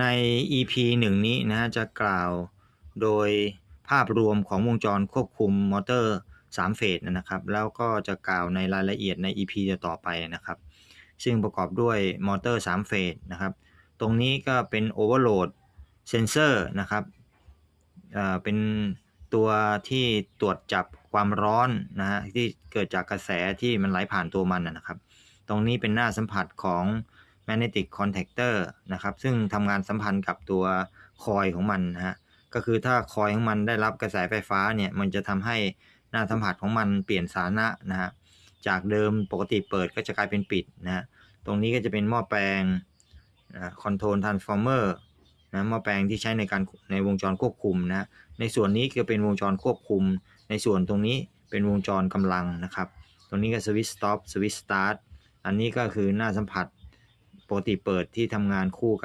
ใน EP หนึ่งนี้นะฮะจะกล่าวโดยภาพรวมของวงจรควบคุมมอเตอร์ 3 เฟสนะครับ แล้วก็จะกล่าวในรายละเอียดใน EP ต่อไปนะครับ ซึ่งประกอบด้วยมอเตอร์ 3 เฟสนะครับ ตรงนี้ก็เป็น Overload Sensor นะครับเเป็นตัวที่ตรวจจับความร้อนนะฮะที่เกิดจากกระแสที่มันไหลผ่านตัวมันนะครับ ตรงนี้เป็นหน้าสัมผัสของ magnetic contactor นะครับ ซึ่งทำงานสัมพันธ์กับตัวคอยของมันนะฮะ ก็คือถ้าคอยของมันได้รับกระแสไฟฟ้าเนี่ย มันจะทำให้หน้าสัมผัสของมันเปลี่ยนสถานะนะฮะ จากเดิมปกติเปิดก็จะกลายเป็นปิดนะฮะ ตรงนี้ก็จะเป็นหม้อแปลงคอนโทรลทรานส์ฟอร์เมอร์นะหม้อแปลงที่ใช้ในการในวงจรควบคุมนะในส่วนนี้คือเป็นวงจรควบคุม ในส่วนตรงนี้เป็นวงจรกำลังนะครับ ตรงนี้ก็สวิตช์สต็อปสวิตช์สตาร์ทอันนี้ก็คือหน้าสัมผัส ปกติเปิดที่ทำงานคู่กับ